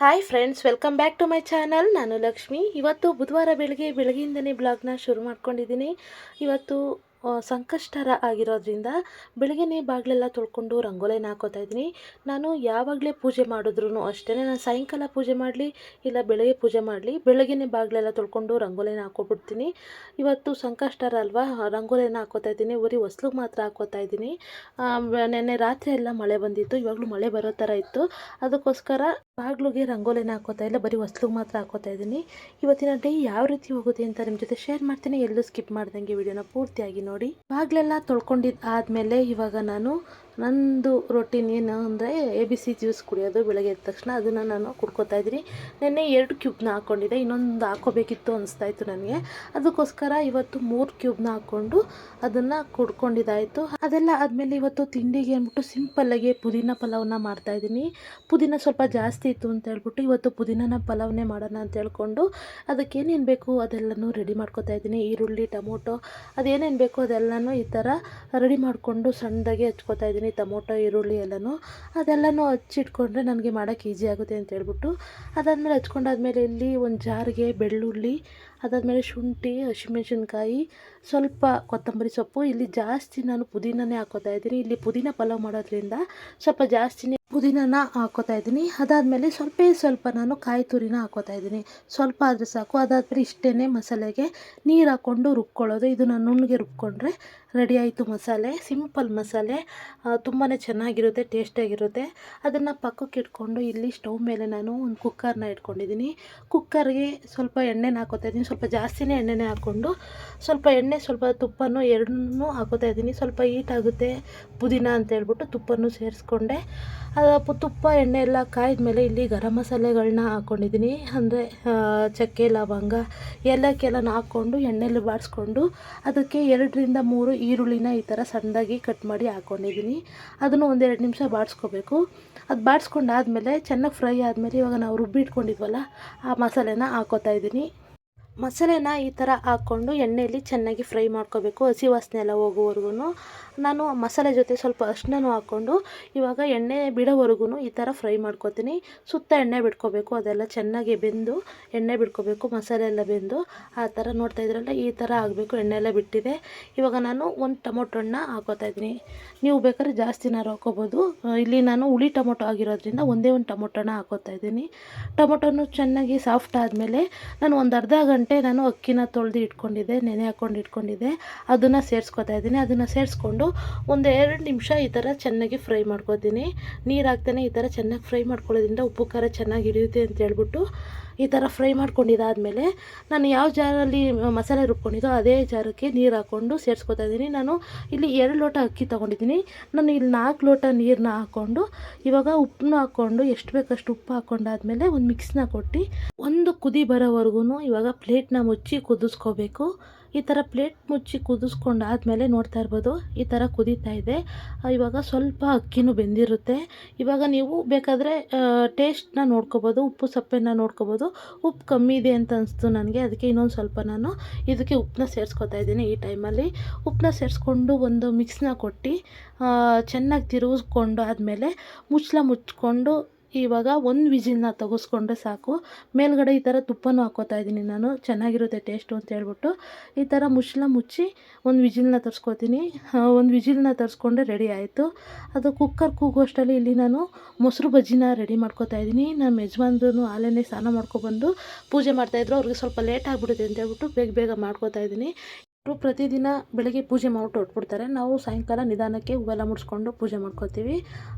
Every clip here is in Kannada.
Hi friends welcome back to my channel ನಾನು ಲಕ್ಷ್ಮಿ. ಇವತ್ತು ಬುಧವಾರ ಬೆಳಗ್ಗೆ ಬೆಳಗ್ಗೆಯಿಂದನೇ ಬ್ಲಾಗ್ನ ಶುರು ಮಾಡ್ಕೊಂಡಿದ್ದೀನಿ. ಇವತ್ತು ಸಂಕಷ್ಟರ ಆಗಿರೋದ್ರಿಂದ ಬೆಳಗ್ಗೆನೇ ಬಾಗಿಲೆಲ್ಲ ತೊಳ್ಕೊಂಡು ರಂಗೋಲಿನ ಹಾಕೋತಾ ಇದ್ದೀನಿ. ನಾನು ಯಾವಾಗಲೇ ಪೂಜೆ ಮಾಡಿದ್ರು ಅಷ್ಟೇ ನಾನು ಸಾಯಂಕಾಲ ಪೂಜೆ ಮಾಡಲಿ ಇಲ್ಲ ಬೆಳಗ್ಗೆ ಪೂಜೆ ಮಾಡಲಿ, ಬೆಳಗ್ಗೆನೇ ಬಾಗಿಲೆಲ್ಲ ತೊಳ್ಕೊಂಡು ರಂಗೋಲಿನ ಹಾಕೋಬಿಡ್ತೀನಿ. ಇವತ್ತು ಸಂಕಷ್ಟರ ಅಲ್ವಾ? ರಂಗೋಲಿನ ಹಾಕೋತಾ ಇದ್ದೀನಿ. ಬರೀ ಹೊಸ್ಲಿಗೆ ಮಾತ್ರ ಹಾಕೋತಾ ಇದ್ದೀನಿ. ನೆನ್ನೆ ರಾತ್ರಿ ಎಲ್ಲ ಮಳೆ ಬಂದಿತ್ತು. ಇವಾಗಲೂ ಮಳೆ ಬರೋ ಥರ ಇತ್ತು. ಅದಕ್ಕೋಸ್ಕರ ಬಾಗಿಲಿಗೆ ರಂಗೋಲಿನ ಹಾಕೋತಾ ಇಲ್ಲ. ಬರೀ ಹೊಸ್ಲಿಗೆ ಮಾತ್ರ ಹಾಕೋತಾ ಇದ್ದೀನಿ. ಇವತ್ತಿನ ಡೇ ಯಾವ ರೀತಿ ಹೋಗುತ್ತೆ ಅಂತ ನಿಮ್ಮ ಜೊತೆ ಶೇರ್ ಮಾಡ್ತೀನಿ. ಎಲ್ಲೂ ಸ್ಕಿಪ್ ಮಾಡ್ದಂಗೆ ವಿಡಿಯೋನ ಪೂರ್ತಿಯಾಗಿ ನೋಡಿ. ಬಾಗ್ಲೆಲ್ಲ ತೊಳ್ಕೊಂಡಿದ್ದು ಆದ್ಮೇಲೆ ಇವಾಗ ನಾನು ನಂದು ರೊಟೀನ್ ಏನು ಅಂದರೆ ಎ ಬಿ ಸಿ ಜ್ಯೂಸ್ ಕುಡಿಯೋದು ಬೆಳಗ್ಗೆ ಎದ್ದ ತಕ್ಷಣ ಅದನ್ನು ನಾನು ಕುಡ್ಕೋತಾ ಇದ್ದೀನಿ. ನೆನ್ನೆ ಎರಡು ಕ್ಯೂಬ್ನ ಹಾಕ್ಕೊಂಡಿದ್ದೆ, ಇನ್ನೊಂದು ಹಾಕೋಬೇಕಿತ್ತು ಅನಿಸ್ತಾ ಇತ್ತು ನನಗೆ. ಅದಕ್ಕೋಸ್ಕರ ಇವತ್ತು ಮೂರು ಕ್ಯೂಬ್ನ ಹಾಕ್ಕೊಂಡು ಅದನ್ನು ಕುಡ್ಕೊಂಡಿದ್ದಾಯಿತು. ಅದೆಲ್ಲ ಆದಮೇಲೆ ಇವತ್ತು ತಿಂಡಿಗೆ ಅಂದ್ಬಿಟ್ಟು ಸಿಂಪಲ್ಲಾಗಿ ಪುದೀನ ಪಲಾವ್ನ ಮಾಡ್ತಾಯಿದ್ದೀನಿ ಪುದೀನ ಸ್ವಲ್ಪ ಜಾಸ್ತಿ ಇತ್ತು ಅಂತ ಹೇಳ್ಬಿಟ್ಟು ಇವತ್ತು ಪುದೀನನ ಪಲಾವ್ನೇ ಮಾಡೋಣ ಅಂತ ಹೇಳ್ಕೊಂಡು ಅದಕ್ಕೇನೇನು ಬೇಕು ಅದೆಲ್ಲನೂ ರೆಡಿ ಮಾಡ್ಕೊತಾ ಇದ್ದೀನಿ. ಈರುಳ್ಳಿ, ಟೊಮೊಟೊ, ಅದೇನೇನು ಬೇಕು ಅದೆಲ್ಲನೂ ಈ ಥರ ರೆಡಿ ಮಾಡಿಕೊಂಡು ಸಣ್ಣದಾಗಿ ಹಚ್ಕೋತಾ ಇದ್ದೀನಿ. ಟೊಮೊಟೊ, ಈರುಳ್ಳಿ ಎಲ್ಲನೂ ಅದೆಲ್ಲನೂ ಹಚ್ಚಿಟ್ಕೊಂಡ್ರೆ ನನಗೆ ಮಾಡೋಕ್ಕೆ ಈಸಿ ಆಗುತ್ತೆ ಅಂತ ಹೇಳ್ಬಿಟ್ಟು ಅದಾದಮೇಲೆ ಹಚ್ಕೊಂಡಾದ್ಮೇಲೆ ಇಲ್ಲಿ ಒಂದು ಜಾರಿಗೆ ಬೆಳ್ಳುಳ್ಳಿ, ಅದಾದಮೇಲೆ ಶುಂಠಿ, ಹಸಿಮೆಣಸಿನ್ಕಾಯಿ, ಸ್ವಲ್ಪ ಕೊತ್ತಂಬರಿ ಸೊಪ್ಪು. ಇಲ್ಲಿ ಜಾಸ್ತಿ ನಾನು ಪುದೀನನೇ ಹಾಕೋತಾ ಇದ್ದೀನಿ. ಇಲ್ಲಿ ಪುದೀನ ಪಲಾವ್ ಮಾಡೋದ್ರಿಂದ ಸ್ವಲ್ಪ ಜಾಸ್ತಿನೇ ಪುದೀನನ ಹಾಕೋತಾ ಇದ್ದೀನಿ. ಅದಾದಮೇಲೆ ಸ್ವಲ್ಪ ಸ್ವಲ್ಪ ನಾನು ಕಾಯಿ ತುರಿನ ಹಾಕೋತಾ ಇದ್ದೀನಿ. ಸ್ವಲ್ಪ ಆದರೆ ಸಾಕು. ಅದಾದಮೇಲೆ ಇಷ್ಟೇ ಮಸಾಲೆಗೆ ನೀರು ಹಾಕ್ಕೊಂಡು ರುಬ್ಕೊಳ್ಳೋದು. ಇದು ನಾನು ನುಣ್ಣಗೆ ರುಬ್ಕೊಂಡ್ರೆ ರೆಡಿ ಆಯಿತು ಮಸಾಲೆ, ಸಿಂಪಲ್ ಮಸಾಲೆ. ತುಂಬಾ ಚೆನ್ನಾಗಿರುತ್ತೆ ಟೇಸ್ಟಿಯಾಗಿರುತ್ತೆ ಅದನ್ನು ಪಕ್ಕಕ್ಕೆ ಇಟ್ಕೊಂಡು ಇಲ್ಲಿ ಸ್ಟವ್ ಮೇಲೆ ನಾನು ಒಂದು ಕುಕ್ಕರ್ನ ಇಟ್ಕೊಂಡಿದ್ದೀನಿ. ಕುಕ್ಕರ್ಗೆ ಸ್ವಲ್ಪ ಎಣ್ಣೆನ ಹಾಕೋತಾ ಇದ್ದೀನಿ. ಸ್ವಲ್ಪ ಜಾಸ್ತಿನೇ ಎಣ್ಣೆನೇ ಹಾಕ್ಕೊಂಡು ಸ್ವಲ್ಪ ಎಣ್ಣೆ, ಸ್ವಲ್ಪ ತುಪ್ಪನೂ ಎರಡನ್ನೂ ಹಾಕೋತಾ ಇದ್ದೀನಿ. ಸ್ವಲ್ಪ ಹೀಟ್ ಆಗುತ್ತೆ ಪುದೀನ ಅಂತ ಹೇಳ್ಬಿಟ್ಟು ತುಪ್ಪನೂ ಸೇರಿಸ್ಕೊಂಡೆ. ಅದು ತುಪ್ಪ, ಎಣ್ಣೆ ಎಲ್ಲ ಕಾಯ್ದ ಮೇಲೆ ಇಲ್ಲಿ ಗರಂ ಮಸಾಲೆಗಳನ್ನ ಹಾಕ್ಕೊಂಡಿದ್ದೀನಿ ಅಂದರೆ ಚಕ್ಕೆ, ಲವಂಗ ಏಲಕ್ಕೆಲ್ಲನ ಹಾಕ್ಕೊಂಡು ಎಣ್ಣೆಲಿ ಬಾಡಿಸ್ಕೊಂಡು ಅದಕ್ಕೆ ಎರಡರಿಂದ ಮೂರು ಈರುಳ್ಳಿನ ಈ ಥರ ಸಣ್ಣದಾಗಿ ಕಟ್ ಮಾಡಿ ಹಾಕ್ಕೊಂಡಿದ್ದೀನಿ ಅದನ್ನು ಒಂದೆರಡು ನಿಮಿಷ ಬಾಡಿಸ್ಕೋಬೇಕು. ಅದು ಬಾಡಿಸ್ಕೊಂಡಾದ್ಮೇಲೆ ಚೆನ್ನಾಗಿ ಫ್ರೈ ಆದಮೇಲೆ ಇವಾಗ ನಾವು ರುಬ್ಬಿ ಇಟ್ಕೊಂಡಿದ್ವಲ್ಲ, ಆ ಮಸಾಲೆನ ಹಾಕೋತಾ ಇದ್ದೀನಿ. ಮಸಾಲೆನ ಈ ಥರ ಹಾಕ್ಕೊಂಡು ಎಣ್ಣೆಯಲ್ಲಿ ಚೆನ್ನಾಗಿ ಫ್ರೈ ಮಾಡ್ಕೋಬೇಕು. ಹಸಿ ವಾಸನೆ ಎಲ್ಲ ಹೋಗೋವರೆಗೂ ನಾನು ಮಸಾಲೆ ಜೊತೆ ಸ್ವಲ್ಪ ಅರ್ಶಿನೂ ಹಾಕ್ಕೊಂಡು ಇವಾಗ ಎಣ್ಣೆ ಬಿಡೋವರೆಗೂ ಈ ಥರ ಫ್ರೈ ಮಾಡ್ಕೊತೀನಿ. ಸುತ್ತ ಎಣ್ಣೆ ಬಿಟ್ಕೋಬೇಕು, ಅದೆಲ್ಲ ಚೆನ್ನಾಗಿ ಬೆಂದು ಎಣ್ಣೆ ಬಿಟ್ಕೋಬೇಕು, ಮಸಾಲೆ ಎಲ್ಲ ಬೆಂದು ಆ ಥರ ನೋಡ್ತಾ ಇದ್ರಲ್ಲ ಈ ಥರ ಆಗಬೇಕು, ಎಣ್ಣೆ ಎಲ್ಲ ಬಿಟ್ಟಿದೆ. ಇವಾಗ ನಾನು ಒಂದು ಟೊಮೊಟೊ ಹಣ್ಣ ಹಾಕೋತಾ ಇದ್ದೀನಿ. ನೀವು ಬೇಕಾದ್ರೆ ಜಾಸ್ತಿನಾರು ಹಾಕೋಬೋದು. ಇಲ್ಲಿ ನಾನು ಹುಳಿ ಟೊಮೊಟೊ ಆಗಿರೋದ್ರಿಂದ ಒಂದೇ ಒಂದು ಟೊಮೊಟೊ ಹಣ್ಣ ಹಾಕೋತಾ ಇದ್ದೀನಿ. ಟೊಮೊಟೊನು ಚೆನ್ನಾಗಿ ಸಾಫ್ಟ್ ಆದಮೇಲೆ ನಾನು ಒಂದು ಅರ್ಧ ಗಂಟೆ ನಾನು ಅಕ್ಕಿನ ತೊಳೆದು ಇಟ್ಕೊಂಡಿದ್ದೆ, ನೆನೆ ಹಾಕ್ಕೊಂಡು ಇಟ್ಕೊಂಡಿದ್ದೆ. ಅದನ್ನು ಸೇರಿಸ್ಕೊತಾ ಇದ್ದೀನಿ. ಅದನ್ನು ಸೇರಿಸ್ಕೊಂಡು ಒಂದು ಎರಡು ನಿಮಿಷ ಈ ಥರ ಚೆನ್ನಾಗಿ ಫ್ರೈ ಮಾಡ್ಕೊತೀನಿ. ನೀರು ಹಾಕ್ತಾನೆ ಈ ಥರ ಚೆನ್ನಾಗಿ ಫ್ರೈ ಮಾಡ್ಕೊಳ್ಳೋದ್ರಿಂದ ಉಪ್ಪು ಖಾರ ಚೆನ್ನಾಗಿ ಹಿಡಿಯುತ್ತೆ ಅಂತ ಹೇಳ್ಬಿಟ್ಟು ಈ ಥರ ಫ್ರೈ ಮಾಡ್ಕೊಂಡಿದ್ದಾದಮೇಲೆ ನಾನು ಯಾವ ಜಾರಲ್ಲಿ ಮಸಾಲೆ ರುಬ್ಕೊಂಡಿದ್ದೋ ಅದೇ ಜಾರಕ್ಕೆ ನೀರು ಹಾಕ್ಕೊಂಡು ಸೇರಿಸ್ಕೊತಾ ಇದ್ದೀನಿ. ನಾನು ಇಲ್ಲಿ ಎರಡು ಲೋಟ ಅಕ್ಕಿ ತೊಗೊಂಡಿದ್ದೀನಿ. ನಾನು ಇಲ್ಲಿ ನಾಲ್ಕು ಲೋಟ ನೀರನ್ನ ಹಾಕ್ಕೊಂಡು ಇವಾಗ ಉಪ್ಪನ್ನ ಹಾಕ್ಕೊಂಡು ಎಷ್ಟು ಬೇಕಷ್ಟು ಉಪ್ಪು ಹಾಕ್ಕೊಂಡಾದ್ಮೇಲೆ ಒಂದು ಮಿಕ್ಸ್ನ ಕೊಟ್ಟು ಒಂದು ಕುದಿ ಬರೋವರೆಗೂ ಇವಾಗ ಪ್ಲೇಟ್ನ ಮುಚ್ಚಿ ಕುದಿಸ್ಕೋಬೇಕು. ಈ ಥರ ಪ್ಲೇಟ್ ಮುಚ್ಚಿ ಕುದಿಸ್ಕೊಂಡಾದ್ಮೇಲೆ ನೋಡ್ತಾ ಇರ್ಬೋದು, ಈ ಥರ ಕುದೀತಾ ಇದೆ. ಇವಾಗ ಸ್ವಲ್ಪ ಅಕ್ಕಿನೂ ಬೆಂದಿರುತ್ತೆ. ಇವಾಗ ನೀವು ಬೇಕಾದರೆ ಟೇಸ್ಟ್ನ ನೋಡ್ಕೋಬೋದು, ಉಪ್ಪು ಸಪ್ಪೆನ ನೋಡ್ಕೋಬೋದು. ಉಪ್ಪು ಕಮ್ಮಿ ಇದೆ ಅಂತ ಅನಿಸ್ತು ನನಗೆ, ಅದಕ್ಕೆ ಇನ್ನೊಂದು ಸ್ವಲ್ಪ ನಾನು ಇದಕ್ಕೆ ಉಪ್ಪನ್ನ ಸೇರಿಸ್ಕೊತಾ ಇದ್ದೀನಿ ಈ ಟೈಮಲ್ಲಿ. ಉಪ್ಪನ್ನ ಸೇರಿಸ್ಕೊಂಡು ಒಂದು ಮಿಕ್ಸ್ನ ಕೊಟ್ಟು ಚೆನ್ನಾಗಿ ತಿರುಗಿಸ್ಕೊಂಡು ಆದಮೇಲೆ ಮುಚ್ಚಳ ಮುಚ್ಕೊಂಡು ಇವಾಗ ಒಂದು ವಿಜಿಲ್ನ ತೆಗೆಸ್ಕೊಂಡ್ರೆ ಸಾಕು. ಮೇಲ್ಗಡೆ ಈ ಥರ ತುಪ್ಪನೂ ಹಾಕೋತಾ ಇದ್ದೀನಿ ನಾನು. ಚೆನ್ನಾಗಿರುತ್ತೆ ಟೇಸ್ಟು ಅಂತ ಹೇಳ್ಬಿಟ್ಟು ಈ ಥರ ಮುಚ್ಚಲ ಮುಚ್ಚಿ ಒಂದು ವಿಜಿಲ್ನ ತರಿಸ್ಕೊತೀನಿ. ಒಂದು ವಿಜಿಲ್ನ ತರಿಸ್ಕೊಂಡ್ರೆ ರೆಡಿ ಆಯಿತು. ಅದು ಕುಕ್ಕರ್ ಕೂಗೋಷ್ಟರಲ್ಲಿ ಇಲ್ಲಿ ನಾನು ಮೊಸರು ಬಜ್ಜಿನ ರೆಡಿ ಮಾಡ್ಕೋತಾ ಇದ್ದೀನಿ. ನಮ್ಮ ಯಜಮಾನ್ರು ಹಾಲೆನೇ ಸ್ನಾನ ಮಾಡ್ಕೊಬಂದು ಪೂಜೆ ಮಾಡ್ತಾಯಿದ್ರು ಅವ್ರಿಗೆ ಸ್ವಲ್ಪ ಲೇಟ್ ಆಗಿಬಿಡುತ್ತೆ ಅಂತ ಹೇಳ್ಬಿಟ್ಟು ಬೇಗ ಬೇಗ ಮಾಡ್ಕೊತಾ ಇದ್ದೀನಿ. ಪ್ರತಿದಿನ ಬೆಳಗ್ಗೆ ಪೂಜೆ ಮಾಡ್ಬಿಟ್ಟು ಹೊಟ್ಬಿಡ್ತಾರೆ ನಾವು ಸಾಯಂಕಾಲ ನಿಧಾನಕ್ಕೆ ಹೂವೆಲ್ಲ ಮುಡಿಸ್ಕೊಂಡು ಪೂಜೆ ಮಾಡ್ಕೋತೀವಿ.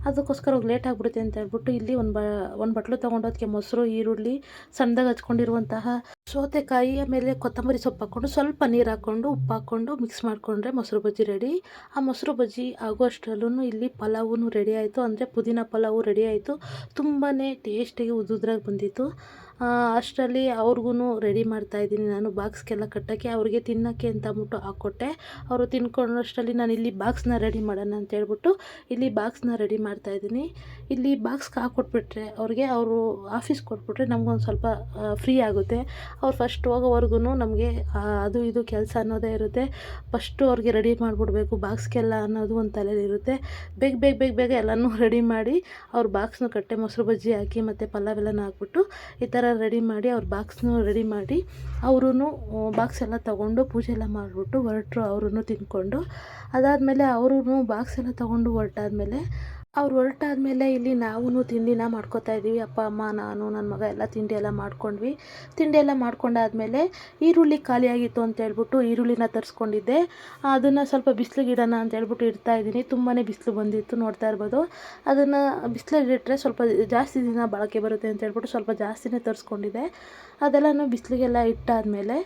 ಅದಕ್ಕೋಸ್ಕರ ಅವ್ರಿಗೆ ಲೇಟ್ ಆಗಿಬಿಡುತ್ತೆ ಅಂತ ಹೇಳ್ಬಿಟ್ಟು ಇಲ್ಲಿ ಒಂದು ಬ, ಒಂದು ಬಟ್ಲು ತೊಗೊಂಡು ಅದಕ್ಕೆ ಮೊಸರು, ಈರುಳ್ಳಿ, ಸಣ್ಣದಾಗ ಹಚ್ಕೊಂಡಿರುವಂತಹ ಸೌತೆಕಾಯಿ ಆಮೇಲೆ ಕೊತ್ತಂಬರಿ ಸೊಪ್ಪು ಹಾಕ್ಕೊಂಡು ಸ್ವಲ್ಪ ನೀರು ಹಾಕ್ಕೊಂಡು ಉಪ್ಪು ಹಾಕ್ಕೊಂಡು ಮಿಕ್ಸ್ ಮಾಡಿಕೊಂಡ್ರೆ ಮೊಸರು ಬಜ್ಜಿ ರೆಡಿ ಆ ಮೊಸರು ಬಜ್ಜಿ ಆಗೋ ಅಷ್ಟರಲ್ಲೂ ಇಲ್ಲಿ ಪಲಾವೂ ರೆಡಿ ಆಯಿತು. ಅಂದರೆ ಪುದೀನ ಪಲಾವು ರೆಡಿ ಆಯಿತು. ತುಂಬಾ ಟೇಸ್ಟಿಗೆ ಉದ್ದುದ್ರಾಗಿ ಬಂದಿತ್ತು. ಅಷ್ಟರಲ್ಲಿ ಅವ್ರಿಗೂ ರೆಡಿ ಮಾಡ್ತಾಯಿದ್ದೀನಿ ನಾನು ಬಾಕ್ಸ್ಗೆಲ್ಲ ಕಟ್ಟೋಕ್ಕೆ, ಅವ್ರಿಗೆ ತಿನ್ನೋಕ್ಕೆ ಅಂತ ಅಂದ್ಬಿಟ್ಟು ಹಾಕ್ಕೊಟ್ಟೆ. ಅವರು ತಿನ್ಕೊಂಡಷ್ಟರಲ್ಲಿ ನಾನು ಇಲ್ಲಿ ಬಾಕ್ಸ್ನ ರೆಡಿ ಮಾಡೋಣ ಅಂತ ಹೇಳ್ಬಿಟ್ಟು ಇಲ್ಲಿ ಬಾಕ್ಸ್ನ ರೆಡಿ ಮಾಡ್ತಾಯಿದ್ದೀನಿ ಇಲ್ಲಿ ಬಾಕ್ಸ್ಗೆ ಹಾಕ್ಕೊಟ್ಬಿಟ್ರೆ ಅವ್ರಿಗೆ ಅವರು ಆಫೀಸ್ ಕೊಟ್ಬಿಟ್ರೆ ನಮ್ಗೊಂದು ಸ್ವಲ್ಪ ಫ್ರೀ ಆಗುತ್ತೆ. ಅವ್ರು ಫಸ್ಟ್ ಹೋಗೋವರೆಗೂ ನಮಗೆ ಅದು ಇದು ಕೆಲಸ ಅನ್ನೋದೇ ಇರುತ್ತೆ. ಫಸ್ಟು ಅವ್ರಿಗೆ ರೆಡಿ ಮಾಡಿಬಿಡ್ಬೇಕು ಬಾಕ್ಸ್ಗೆಲ್ಲ ಅನ್ನೋದು ಒಂದು ತಲೆಯಲ್ಲಿರುತ್ತೆ ಬೇಗ ಬೇಗ ಬೇಗ ಬೇಗ ಎಲ್ಲನೂ ರೆಡಿ ಮಾಡಿ ಅವ್ರ ಬಾಕ್ಸ್ನ ಕಟ್ಟೆ, ಮೊಸರು ಬಜ್ಜಿ ಹಾಕಿ ಮತ್ತು ಪಲಾವ್ ಎಲ್ಲನೂ ಹಾಕ್ಬಿಟ್ಟು ಈ ಥರ ರೆಡಿ ಮಾಡಿ, ಅವ್ರ ಬಾಕ್ಸ್ನೂ ರೆಡಿ ಮಾಡಿ ಅವರೂ ಬಾಕ್ಸ್ ಎಲ್ಲ ತೊಗೊಂಡು ಪೂಜೆ ಎಲ್ಲ ಮಾಡಿಬಿಟ್ಟು ಹೊರಟ್ರು ಅವರೂ ತಿಂದ್ಕೊಂಡು ಅದಾದಮೇಲೆ ಅವರೂ ಬಾಕ್ಸ್ ಎಲ್ಲ ತೊಗೊಂಡು ಹೊರಟಾದ್ಮೇಲೆ ಅವ್ರು ಹೊರಟಾದ್ಮೇಲೆ ಇಲ್ಲಿ ನಾವೂ ತಿಂಡಿನ ಮಾಡ್ಕೊತಾ ಇದ್ದೀವಿ. ಅಪ್ಪ, ಅಮ್ಮ, ನಾನು ನನ್ನ ಮಗ ಎಲ್ಲ ತಿಂಡಿ ಎಲ್ಲ ಮಾಡ್ಕೊಂಡ್ವಿ. ತಿಂಡಿ ಎಲ್ಲ ಮಾಡ್ಕೊಂಡಾದ್ಮೇಲೆ ಈರುಳ್ಳಿ ಖಾಲಿಯಾಗಿತ್ತು ಅಂತ ಹೇಳ್ಬಿಟ್ಟು ಈರುಳ್ಳಿನ ತರಿಸ್ಕೊಂಡಿದ್ದೆ. ಅದನ್ನು ಸ್ವಲ್ಪ ಬಿಸ್ಲಿಗೆ ಇಡೋಣ ಅಂತ ಹೇಳ್ಬಿಟ್ಟು ಇಡ್ತಾ ಇದ್ದೀನಿ. ತುಂಬಾ ಬಿಸಿಲು ಬಂದಿತ್ತು ನೋಡ್ತಾ ಇರ್ಬೋದು. ಅದನ್ನು ಬಿಸಿಲಲ್ಲಿ ಇಟ್ಟರೆ ಸ್ವಲ್ಪ ಜಾಸ್ತಿ ದಿನ ಬಳಕೆ ಬರುತ್ತೆ ಅಂತ ಹೇಳ್ಬಿಟ್ಟು ಸ್ವಲ್ಪ ಜಾಸ್ತಿನೇ ತರಿಸ್ಕೊಂಡಿದ್ದೆ. ಅದೆಲ್ಲನೂ ಬಿಸಿಲಿಗೆಲ್ಲ ಇಟ್ಟಾದಮೇಲೆ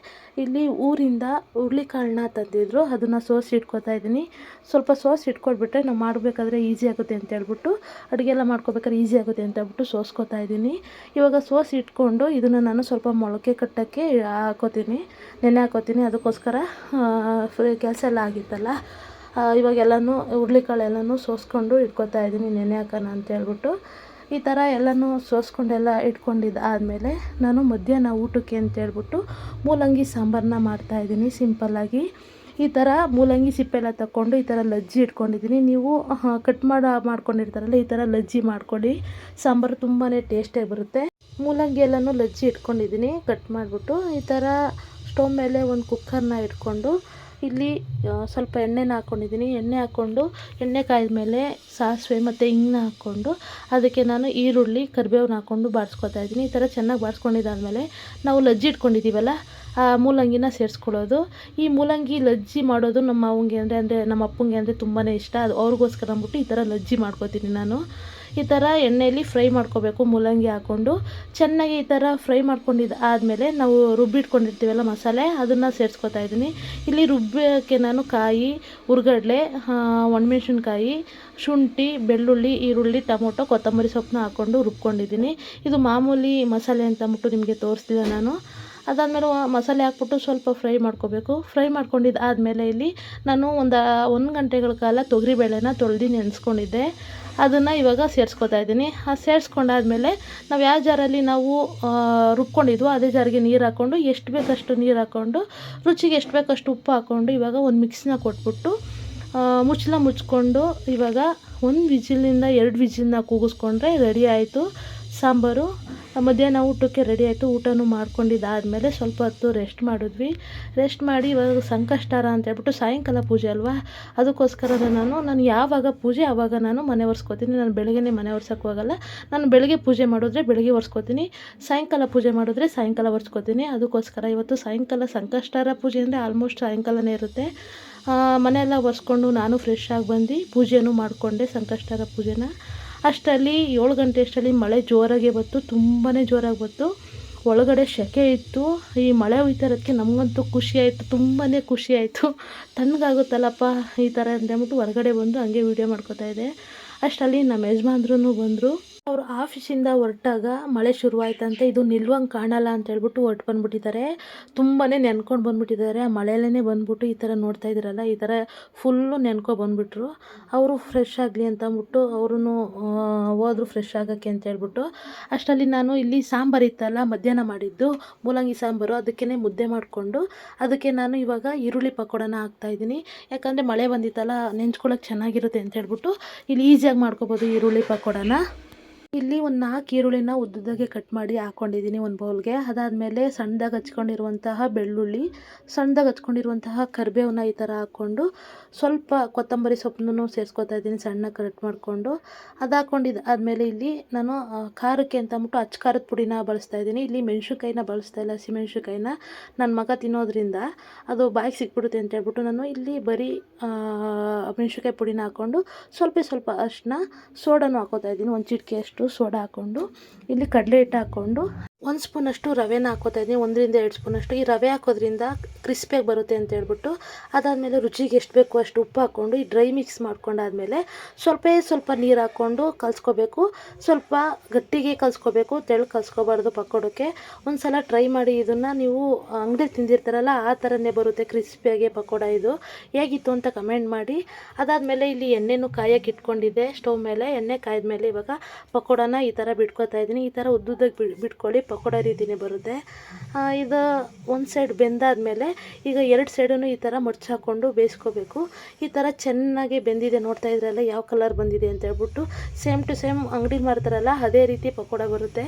ಇಲ್ಲಿ ಊರಿಂದ ಹುರುಳಿಕಾಳನ್ನ ತಂದಿದ್ರು. ಅದನ್ನು ಸೋಸಿ ಇಟ್ಕೊತಾ ಇದ್ದೀನಿ. ಸ್ವಲ್ಪ ಸೋಸಿ ಇಟ್ಕೊಟ್ಬಿಟ್ರೆ ನಾವು ಮಾಡಬೇಕಾದ್ರೆ ಈಸಿ ಆಗುತ್ತೆ ಅಂತ ಹೇಳ್ಬಿಟ್ಟು ಅಡುಗೆ ಎಲ್ಲ ಮಾಡ್ಕೊಬೇಕಾದ್ರೆ ಈಸಿ ಆಗುತ್ತೆ ಅಂತ ಹೇಳ್ಬಿಟ್ಟು ಸೋಸ್ಕೊತಾ ಇದ್ದೀನಿ. ಇವಾಗ ಸೋಸಿ ಇಟ್ಕೊಂಡು ಇದನ್ನು ನಾನು ಸ್ವಲ್ಪ ಮೊಳಕೆ ಕಟ್ಟೋಕ್ಕೆ ಹಾಕೋತೀನಿ, ನೆನೆ ಹಾಕೋತೀನಿ. ಅದಕ್ಕೋಸ್ಕರ ಫ್ರೀ ಕೆಲಸ ಎಲ್ಲ ಆಗಿತ್ತಲ್ಲ ಇವಾಗೆಲ್ಲನೂ ಹುರುಳಿಕಾಳೆಲ್ಲನೂ ಸೋಸ್ಕೊಂಡು ಇಟ್ಕೊತಾ ಇದ್ದೀನಿ, ನೆನೆ ಹಾಕೋಣ ಅಂತ ಹೇಳ್ಬಿಟ್ಟು. ಈ ಥರ ಎಲ್ಲನೂ ಸೋಸ್ಕೊಂಡೆಲ್ಲ ಇಟ್ಕೊಂಡಿದ್ದು ಆದಮೇಲೆ ನಾನು ಮಧ್ಯಾಹ್ನ ಊಟಕ್ಕೆ ಅಂತೇಳ್ಬಿಟ್ಟು ಮೂಲಂಗಿ ಸಾಂಬಾರನ್ನ ಮಾಡ್ತಾಯಿದ್ದೀನಿ ಸಿಂಪಲ್ಲಾಗಿ. ಈ ಥರ ಮೂಲಂಗಿ ಸಿಪ್ಪೆಲ್ಲ ತಗೊಂಡು ಈ ಥರ ಲಜ್ಜಿ ಇಟ್ಕೊಂಡಿದ್ದೀನಿ. ನೀವು ಕಟ್ ಮಾಡಿ, ಮಾಡ್ಕೊಂಡಿರ್ತಾರಲ್ಲ, ಈ ಥರ ಲಜ್ಜಿ ಮಾಡ್ಕೊಳ್ಳಿ. ಸಾಂಬಾರು ತುಂಬಾ ಟೇಸ್ಟಿಯಾಗಿ ಬರುತ್ತೆ. ಮೂಲಂಗಿ ಎಲ್ಲನೂ ಲಜ್ಜಿ ಇಟ್ಕೊಂಡಿದ್ದೀನಿ ಕಟ್ ಮಾಡಿಬಿಟ್ಟು. ಈ ಥರ ಸ್ಟವ್ ಮೇಲೆ ಒಂದು ಕುಕ್ಕರ್ನ ಇಟ್ಕೊಂಡು, ಇಲ್ಲಿ ಸ್ವಲ್ಪ ಎಣ್ಣೆನ ಹಾಕ್ಕೊಂಡಿದ್ದೀನಿ ಎಣ್ಣೆ ಹಾಕ್ಕೊಂಡು ಎಣ್ಣೆ ಕಾಯ್ದ ಮೇಲೆ ಸಾಸಿವೆ ಮತ್ತು ಹಿಂಗನ್ನ ಹಾಕ್ಕೊಂಡು ಅದಕ್ಕೆ ನಾನು ಈರುಳ್ಳಿ ಕರಿಬೇವನ್ನ ಹಾಕ್ಕೊಂಡು ಬಾರಿಸ್ಕೊತಾ ಇದ್ದೀನಿ. ಈ ಥರ ಚೆನ್ನಾಗಿ ಬಾರಿಸ್ಕೊಂಡಿದ್ದಾದ್ಮೇಲೆ ನಾವು ಲಜ್ಜಿ ಇಟ್ಕೊಂಡಿದ್ದೀವಲ್ಲ ಮೂಲಂಗಿನ ಸೇರಿಸ್ಕೊಳ್ಳೋದು. ಈ ಮೂಲಂಗಿ ಲಜ್ಜಿ ಮಾಡೋದು ನಮ್ಮ ಅವಂಗೆ ಅಂದರೆ ಅಂದರೆ ನಮ್ಮ ಅಪ್ಪಂಗೆ ಅಂದರೆ ತುಂಬಾ ಇಷ್ಟ. ಅದು ಅವ್ರಿಗೋಸ್ಕರ ಅಂದ್ಬಿಟ್ಟು ಈ ಥರ ಲಜ್ಜಿ ಮಾಡ್ಕೊತೀನಿ ನಾನು. ಈ ಥರ ಎಣ್ಣೆಯಲ್ಲಿ ಫ್ರೈ ಮಾಡ್ಕೋಬೇಕು ಮೂಲಂಗಿ ಹಾಕ್ಕೊಂಡು. ಚೆನ್ನಾಗಿ ಈ ಥರ ಫ್ರೈ ಮಾಡ್ಕೊಂಡಿದ್ದು ಆದಮೇಲೆ ನಾವು ರುಬ್ಬಿಟ್ಕೊಂಡಿರ್ತೀವಲ್ಲ ಮಸಾಲೆ, ಅದನ್ನು ಸೇರಿಸ್ಕೊತಾ ಇದ್ದೀನಿ. ಇಲ್ಲಿ ರುಬ್ಬಕ್ಕೆ ನಾನು ಕಾಯಿ, ಹುರ್ಗಡ್ಲೆ ಒಣಮೆಣ್ಸಿನ್ಕಾಯಿ, ಶುಂಠಿ, ಬೆಳ್ಳುಳ್ಳಿ, ಈರುಳ್ಳಿ, ಟೊಮೊಟೊ, ಕೊತ್ತಂಬರಿ ಸೊಪ್ಪನ್ನ ಹಾಕ್ಕೊಂಡು ರುಬ್ಕೊಂಡಿದ್ದೀನಿ. ಇದು ಮಾಮೂಲಿ ಮಸಾಲೆ ಅಂತ ಅಂದ್ಬಿಟ್ಟು ನಿಮಗೆ ತೋರಿಸ್ತಿದ್ದೆ ನಾನು. ಅದಾದಮೇಲೆ ಮಸಾಲೆ ಹಾಕ್ಬಿಟ್ಟು ಸ್ವಲ್ಪ ಫ್ರೈ ಮಾಡ್ಕೋಬೇಕು. ಫ್ರೈ ಮಾಡ್ಕೊಂಡಿದ್ದು ಆದಮೇಲೆ ಇಲ್ಲಿ ನಾನು ಒಂದು ಒಂದು ಗಂಟೆಗಳ ಕಾಲ ತೊಗರಿಬೇಳೆನ ತೊಳೆದು ನೆನೆಸ್ಕೊಂಡಿದ್ದೆ. ಅದನ್ನು ಇವಾಗ ಸೇರಿಸ್ಕೊತಾ ಇದ್ದೀನಿ. ಆ ಸೇರಿಸ್ಕೊಂಡಾದ್ಮೇಲೆ ನಾವು ಯಾವ ಜಾರಲ್ಲಿ ನಾವು ರುಬ್ಕೊಂಡಿದ್ವೋ ಅದೇ ಜಾರಿಗೆ ನೀರು ಹಾಕ್ಕೊಂಡು ಎಷ್ಟು ಬೇಕಷ್ಟು ನೀರು ಹಾಕ್ಕೊಂಡು ರುಚಿಗೆ ಎಷ್ಟು ಬೇಕಷ್ಟು ಉಪ್ಪು ಹಾಕ್ಕೊಂಡು ಇವಾಗ ಒಂದು ಮಿಕ್ಸಿನ ಕೊಟ್ಬಿಟ್ಟು ಮುಚ್ಚಲ ಮುಚ್ಕೊಂಡು ಇವಾಗ ಒಂದು ವಿಜಿಲಿಂದ ಎರಡು ವಿಜಿಲನ್ನ ಕೂಗಿಸ್ಕೊಂಡ್ರೆ ರೆಡಿ ಆಯಿತು. ಸಾಂಬಾರು. ಮಧ್ಯಾಹ್ನ ಊಟಕ್ಕೆ ರೆಡಿ ಆಯಿತು, ಊಟನೂ ಮಾಡ್ಕೊಂಡಿದ್ದಾದಮೇಲೆ ಸ್ವಲ್ಪ ಹೊತ್ತು ರೆಸ್ಟ್ ಮಾಡಿದ್ವಿ. ರೆಸ್ಟ್ ಮಾಡಿ ಇವಾಗ ಸಂಕಷ್ಟಾರ ಅಂತ ಹೇಳ್ಬಿಟ್ಟು ಸಾಯಂಕಾಲ ಪೂಜೆ ಅಲ್ವಾ? ಅದಕ್ಕೋಸ್ಕರ ನಾನು ನಾನು ಯಾವಾಗ ಪೂಜೆ ಆವಾಗ ನಾನು ಮನೆ ಒರೆಸ್ಕೋತೀನಿ. ನಾನು ಬೆಳಗ್ಗೆನೇ ಮನೆ ಒರ್ಸೋಕ್ಕೆ ಹೋಗಲ್ಲ ನಾನು ಬೆಳಗ್ಗೆ ಪೂಜೆ ಮಾಡಿದ್ರೆ ಬೆಳಗ್ಗೆ ಒರೆಸ್ಕೋತೀನಿ. ಸಾಯಂಕಾಲ ಪೂಜೆ ಮಾಡಿದ್ರೆ ಸಾಯಂಕಾಲ ಒರೆಸ್ಕೋತೀನಿ. ಅದಕ್ಕೋಸ್ಕರ ಇವತ್ತು ಸಾಯಂಕಾಲ ಸಂಕಷ್ಟಾರ ಪೂಜೆ ಅಂದರೆ ಆಲ್ಮೋಸ್ಟ್ ಸಾಯಂಕಾಲನೇ ಇರುತ್ತೆ. ಮನೆಯೆಲ್ಲ ಒರೆಸ್ಕೊಂಡು ನಾನು ಫ್ರೆಶ್ ಆಗಿ ಬಂದು ಪೂಜೆಯೂ ಮಾಡಿಕೊಂಡೆ ಸಂಕಷ್ಟಾರ ಪೂಜೆನ. ಅಷ್ಟರಲ್ಲಿ ಏಳು ಗಂಟೆ ಅಷ್ಟರಲ್ಲಿ ಮಳೆ ಜೋರಾಗೆ ಬಂತು ತುಂಬಾ ಜೋರಾಗಿ ಬಂತು. ಒಳಗಡೆ ಸೆಕೆ ಇತ್ತು. ಈ ಮಳೆ ಹೋಯ್ತಾ ಇರೋದಕ್ಕೆ ನಮಗಂತೂ ಖುಷಿ ಆಯಿತು ತುಂಬಾ ಖುಷಿ ಆಯಿತು. ತಣ್ಣಗಾಗುತ್ತಲ್ಲಪ್ಪ ಈ ಥರ ಅಂದ್ಬಿಟ್ಟು ಹೊರಗಡೆ ಬಂದು ಹಂಗೆ ವೀಡಿಯೋ ಮಾಡ್ಕೋತಾ ಇದ್ದೆ. ಅಷ್ಟರಲ್ಲಿ ನಮ್ಮ ಯಜಮಾನ್ರೂ ಬಂದರು. ಅವರು ಆಫೀಸಿಂದ ಹೊರಟಾಗ ಮಳೆ ಶುರುವಾಯ್ತಂತೆ. ಇದು ನಿಲ್ವಂಗೆ ಕಾಣಲ್ಲ ಅಂತ ಹೇಳ್ಬಿಟ್ಟು ಹೊರ್ಟು ಬಂದ್ಬಿಟ್ಟಿದ್ದಾರೆ. ತುಂಬಾ ನೆನ್ಕೊಂಡು ಬಂದ್ಬಿಟ್ಟಿದ್ದಾರೆ. ಆ ಮಳೆಯಲ್ಲೇ ಬಂದ್ಬಿಟ್ಟು ಈ ಥರ ನೋಡ್ತಾ ಇದ್ದೀರಲ್ಲ, ಈ ಥರ ಫುಲ್ಲು ನೆನ್ಕೊ ಬಂದ್ಬಿಟ್ರು. ಅವರು ಫ್ರೆಶ್ ಆಗಲಿ ಅಂತ ಅಂದ್ಬಿಟ್ಟು ಅವರು ಹೋದ್ರು ಫ್ರೆಶ್ ಆಗೋಕ್ಕೆ ಅಂತ ಹೇಳ್ಬಿಟ್ಟು ಅಷ್ಟರಲ್ಲಿ ನಾನು ಇಲ್ಲಿ ಸಾಂಬಾರು ಇತ್ತಲ್ಲ, ಮಧ್ಯಾಹ್ನ ಮಾಡಿದ್ದು. ಮೂಲಂಗಿ ಸಾಂಬಾರು ಅದಕ್ಕೇ ಮುದ್ದೆ ಮಾಡಿಕೊಂಡು, ಅದಕ್ಕೆ ನಾನು ಇವಾಗ ಈರುಳ್ಳಿ ಪಕೋಡನ ಹಾಕ್ತಾಯಿದ್ದೀನಿ ಯಾಕಂದರೆ ಮಳೆ ಬಂದಿತ್ತಲ್ಲ ನೆಂಚ್ಕೊಳ್ಳೋಕೆ ಚೆನ್ನಾಗಿರುತ್ತೆ ಅಂತ ಹೇಳ್ಬಿಟ್ಟು ಇಲ್ಲಿ ಈಸಿಯಾಗಿ ಮಾಡ್ಕೊಬೋದು ಈರುಳ್ಳಿ ಪಕೋಡನ. ಇಲ್ಲಿ ಒಂದು ನಾಲ್ಕು ಈರುಳ್ಳಿನ ಉದ್ದುದ್ದಾಗೆ ಕಟ್ ಮಾಡಿ ಹಾಕ್ಕೊಂಡಿದ್ದೀನಿ ಒಂದು ಬೌಲ್ಗೆ. ಅದಾದಮೇಲೆ ಸಣ್ಣದಾಗಿ ಹಚ್ಕೊಂಡಿರುವಂತಹ ಬೆಳ್ಳುಳ್ಳಿ, ಸಣ್ಣದಾಗಿ ಹಚ್ಕೊಂಡಿರುವಂತಹ ಕರಿಬೇವನ್ನ ಈ ಥರ ಹಾಕ್ಕೊಂಡು ಸ್ವಲ್ಪ ಕೊತ್ತಂಬರಿ ಸೊಪ್ಪನ್ನು ಸೇರಿಸ್ಕೊತಾ ಇದ್ದೀನಿ ಸಣ್ಣ ಕಟ್ ಮಾಡಿಕೊಂಡು. ಅದು ಹಾಕ್ಕೊಂಡಿದ್ದು ಆದಮೇಲೆ ಇಲ್ಲಿ ನಾನು ಖಾರಕ್ಕೆ ಅಂತ ಅಂದ್ಬಿಟ್ಟು ಖಾರದ ಪುಡಿನ ಬಳಸ್ತಾ ಇದ್ದೀನಿ. ಇಲ್ಲಿ ಮೆಣ್ಸಿನ್ಕಾಯಿನ ಬಳಸ್ತಾ ಇಲ್ಲ ಹಸಿಮೆಣ್ಸಿನ್ಕಾಯಿನ ನನ್ನ ಮಗ ತಿನ್ನೋದ್ರಿಂದ ಅದು ಬಾಯಿಗೆ ಸಿಕ್ಬಿಡುತ್ತೆ ಅಂತ ಹೇಳ್ಬಿಟ್ಟು ನಾನು ಇಲ್ಲಿ ಬರೀ ಮೆಣ್ಸಿನ್ಕಾಯಿ ಪುಡಿನ ಹಾಕ್ಕೊಂಡು ಸ್ವಲ್ಪ ಸ್ವಲ್ಪ ಅಷ್ಟನ್ನ ಸೋಡಾನು ಹಾಕೋತಾ ಇದ್ದೀನಿ, ಒಂದು ಚಿಟಿಕೆ ಅಷ್ಟು. ಸೋಡಾ ಹಾಕ್ಕೊಂಡು ಇಲ್ಲಿ ಕಡಲೆ ಹಿಟ್ಟು ಹಾಕ್ಕೊಂಡು ಒಂದು ಸ್ಪೂನಷ್ಟು ರವೆನ ಹಾಕೋತಾ ಇದ್ದೀನಿ, ಒಂದರಿಂದ ಎರಡು ಸ್ಪೂನಷ್ಟು. ಈ ರವೆ ಹಾಕೋದ್ರಿಂದ ಕ್ರಿಸ್ಪಿಯಾಗಿ ಬರುತ್ತೆ ಅಂತ ಹೇಳ್ಬಿಟ್ಟು ಅದಾದಮೇಲೆ ರುಚಿಗೆ ಎಷ್ಟು ಬೇಕೋ ಅಷ್ಟು ಉಪ್ಪು ಹಾಕ್ಕೊಂಡು, ಈ ಡ್ರೈ ಮಿಕ್ಸ್ ಮಾಡ್ಕೊಂಡಾದ್ಮೇಲೆ ಸ್ವಲ್ಪ ಸ್ವಲ್ಪ ನೀರು ಹಾಕ್ಕೊಂಡು ಕಲಿಸ್ಕೋಬೇಕು. ಸ್ವಲ್ಪ ಗಟ್ಟಿಗೆ ಕಲಿಸ್ಕೋಬೇಕು ತೆಳು ಕಲಿಸ್ಕೋಬಾರ್ದು ಪಕೋಡಕ್ಕೆ. ಒಂದು ಸಲ ಟ್ರೈ ಮಾಡಿ ಇದನ್ನು ನೀವು ಅಂಗಡಿ ತಿಂದಿರ್ತಾರಲ್ಲ, ಆ ಥರನೇ ಬರುತ್ತೆ ಕ್ರಿಸ್ಪಿಯಾಗಿ ಪಕೋಡ ಇದು. ಹೇಗಿತ್ತು ಅಂತ ಕಮೆಂಟ್ ಮಾಡಿ. ಅದಾದಮೇಲೆ ಇಲ್ಲಿ ಎಣ್ಣೆನೂ ಕಾಯಕ್ಕೆ ಇಟ್ಕೊಂಡಿದ್ದೆ, ಸ್ಟವ್ ಮೇಲೆ ಎಣ್ಣೆ ಕಾಯ್ದ ಮೇಲೆ ಇವಾಗ ಪಕೋಡನ ಈ ಥರ ಬಿಟ್ಕೋತಾ ಇದ್ದೀನಿ. ಈ ಥರ ಉದ್ದುದ್ದಾಗಿ ಬಿಟ್ಕೊಳ್ಳಿ ಪಕೋಡ ರೀತಿಯೇ ಬರುತ್ತೆ. ಇದು ಒಂದು ಸೈಡ್ ಬೆಂದಾದಮೇಲೆ ಈಗ ಎರಡು ಸೈಡೂ ಈ ಥರ ಮಡ್ಚಿ ಹಾಕ್ಕೊಂಡು ಬೇಯಿಸ್ಕೋಬೇಕು. ಈ ಥರ ಚೆನ್ನಾಗಿ ಬೆಂದಿದೆ ನೋಡ್ತಾ ಇದ್ರಲ್ಲ ಯಾವ ಕಲರ್ ಬಂದಿದೆ ಅಂತ ಹೇಳ್ಬಿಟ್ಟು ಸೇಮ್ ಟು ಸೇಮ್ ಅಂಗಡಿ ಮಾಡ್ತಾರಲ್ಲ ಅದೇ ರೀತಿ ಪಕೋಡ ಬರುತ್ತೆ.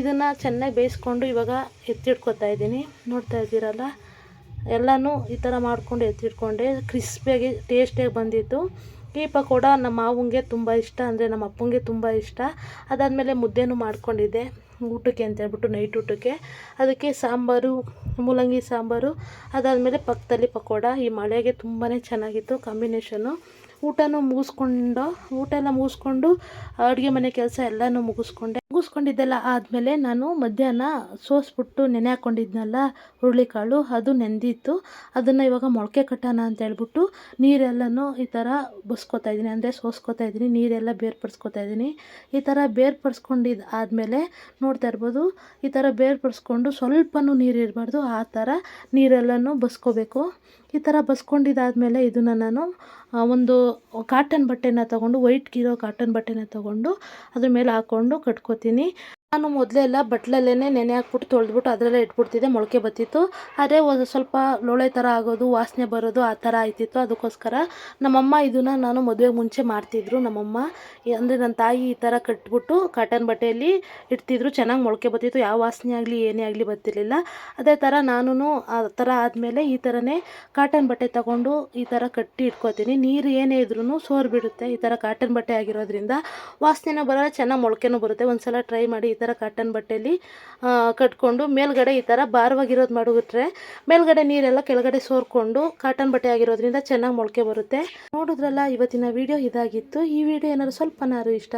ಇದನ್ನು ಚೆನ್ನಾಗಿ ಬೇಯಿಸ್ಕೊಂಡು ಇವಾಗ ಎತ್ತಿಟ್ಕೊತಾ ಇದ್ದೀನಿ. ನೋಡ್ತಾ ಇದ್ದೀರಲ್ಲ? ಎಲ್ಲನೂ ಈ ಥರ ಮಾಡಿಕೊಂಡು ಎತ್ತಿಟ್ಕೊಂಡೆ. ಕ್ರಿಸ್ಪಿಯಾಗಿ ಟೇಸ್ಟಿಯಾಗಿ ಬಂದಿತ್ತು. ಈ ಪಕೋಡ ನಮ್ಮ ಮಾವಂಗೆ ತುಂಬ ಇಷ್ಟ, ಅಂದರೆ ನಮ್ಮ ಅಪ್ಪಂಗೆ ತುಂಬ ಇಷ್ಟ. ಅದಾದಮೇಲೆ ಮುದ್ದೆನೂ ಮಾಡ್ಕೊಂಡಿದ್ದೆ. ಊಟಕ್ಕೆ ಅಂತ ಹೇಳ್ಬಿಟ್ಟು ನೈಟ್ ಊಟಕ್ಕೆ. ಅದಕ್ಕೆ ಸಾಂಬಾರು, ಮೂಲಂಗಿ ಸಾಂಬಾರು, ಅದಾದಮೇಲೆ ಪಕ್ಕದಲ್ಲಿ ಪಕೋಡ. ಈ ಮಳೆಗೆ ತುಂಬಾ ಚೆನ್ನಾಗಿತ್ತು ಕಾಂಬಿನೇಷನು ಊಟನೂ ಮುಗಿಸ್ಕೊಂಡು ಊಟ ಎಲ್ಲ ಮುಗಿಸ್ಕೊಂಡು ಅಡುಗೆ ಮನೆ ಕೆಲಸ ಎಲ್ಲನೂ ಮುಗಿಸ್ಕೊಂಡೆ. ಮುಗಿಸ್ಕೊಂಡಿದ್ದೆಲ್ಲ ಆದಮೇಲೆ ನಾನು ಮಧ್ಯಾಹ್ನ ಸೋಸ್ಬಿಟ್ಟು ನೆನೆ ಹಾಕ್ಕೊಂಡಿದ್ನಲ್ಲ ಹುರುಳಿಕಾಳು, ಅದು ನೆಂದಿತ್ತು. ಅದನ್ನು ಇವಾಗ ಮೊಳಕೆ ಕಟ್ಟೋಣ ಅಂತ ಹೇಳ್ಬಿಟ್ಟು ನೀರೆಲ್ಲನೂ ಈ ಥರ ಬಸ್ಕೊತಾ ಇದ್ದೀನಿ. ಅಂದರೆ ಸೋಸ್ಕೊತಾ ಇದ್ದೀನಿ, ನೀರೆಲ್ಲ ಬೇರ್ಪಡಿಸ್ಕೊತಾ ಇದ್ದೀನಿ. ಈ ಥರ ಬೇರ್ಪಡಿಸ್ಕೊಂಡಿದ್ದು ಆದಮೇಲೆ ನೋಡ್ತಾ ಇರ್ಬೋದು, ಈ ಥರ ಬೇರ್ಪಡಿಸ್ಕೊಂಡು ಸ್ವಲ್ಪನೂ ನೀರು ಇರಬಾರ್ದು ಆ ಥರ ನೀರೆಲ್ಲನೂ ಬಸ್ಕೋಬೇಕು. ಈ ಥರ ಬಸ್ಕೊಂಡಿದ್ದಾದಮೇಲೆ ಇದನ್ನು ನಾನು ಒಂದು ಕಾಟನ್ ಬಟ್ಟೆನ ತೊಗೊಂಡು ವೈಟ್ಗಿರೋ ಕಾಟನ್ ಬಟ್ಟೆನ ತೊಗೊಂಡು ಅದ್ರ ಮೇಲೆ ಹಾಕ್ಕೊಂಡು ಕಟ್ಕೋತೀನಿ. ನಾನು ಮೊದಲೆಲ್ಲ ಬಟ್ಲಲ್ಲೇ ನೆನೆ ಹಾಕ್ಬಿಟ್ಟು ತೊಳೆದ್ಬಿಟ್ಟು ಅದರಲ್ಲೇ ಇಟ್ಬಿಡ್ತಿದ್ದೆ, ಮೊಳಕೆ ಬತ್ತಿತ್ತು ಆದರೆ ಒಂದು ಸ್ವಲ್ಪ ಲೋಳೆ ಥರ ಆಗೋದು, ವಾಸನೆ ಬರೋದು, ಆ ಥರ ಆಯ್ತಿತ್ತು. ಅದಕ್ಕೋಸ್ಕರ ನಮ್ಮಮ್ಮ ಇದನ್ನು ನಾನು ಮದುವೆಗೆ ಮುಂಚೆ ಮಾಡ್ತಿದ್ರು, ನಮ್ಮಮ್ಮ. ಅಂದರೆ ನನ್ನ ತಾಯಿ ಈ ಥರ ಕಟ್ಬಿಟ್ಟು ಕಾಟನ್ ಬಟ್ಟೆಯಲ್ಲಿ ಇಡ್ತಿದ್ರು, ಚೆನ್ನಾಗಿ ಮೊಳಕೆ ಬತ್ತಿತ್ತು ಯಾವ ವಾಸನೆ ಆಗಲಿ, ಏನೇ ಆಗಲಿ ಬತ್ತಿರಲಿಲ್ಲ ಅದೇ ಥರ ನಾನು ಆ ಥರ ಆದಮೇಲೆ ಈ ಥರನೇ ಕಾಟನ್ ಬಟ್ಟೆ ತಗೊಂಡು ಈ ಥರ ಕಟ್ಟಿ ಇಟ್ಕೋತೀನಿ. ನೀರು ಏನೇ ಇದ್ರೂ ಸೋರ್ಬಿಡುತ್ತೆ, ಈ ಥರ ಕಾಟನ್ ಬಟ್ಟೆ ಆಗಿರೋದ್ರಿಂದ. ವಾಸನೆನೂ ಬರೋಲ್ಲ, ಚೆನ್ನಾಗಿ ಮೊಳಕೆನೂ ಬರುತ್ತೆ. ಒಂದು ಸಲ ಟ್ರೈ ಮಾಡಿ ಈ ಕಾಟನ್ ಬಟ್ಟೆಯಲ್ಲಿ ಕಟ್ಕೊಂಡು ಮೇಲ್ಗಡೆ ಈ ಥರ ಭಾರವಾಗಿರೋದು ಮಾಡಿಬಿಟ್ರೆ ಮೇಲ್ಗಡೆ ನೀರೆಲ್ಲ ಕೆಳಗಡೆ ಸೋರ್ಕೊಂಡು ಕಾಟನ್ ಬಟ್ಟೆ ಆಗಿರೋದ್ರಿಂದ ಚೆನ್ನಾಗಿ ಮೊಳಕೆ ಬರುತ್ತೆ. ನೋಡಿದ್ರಲ್ಲ, ಇವತ್ತಿನ ವಿಡಿಯೋ ಇದಾಗಿತ್ತು. ಈ ವಿಡಿಯೋ ಏನಾದ್ರು ಸ್ವಲ್ಪನಾದ್ರು ಇಷ್ಟ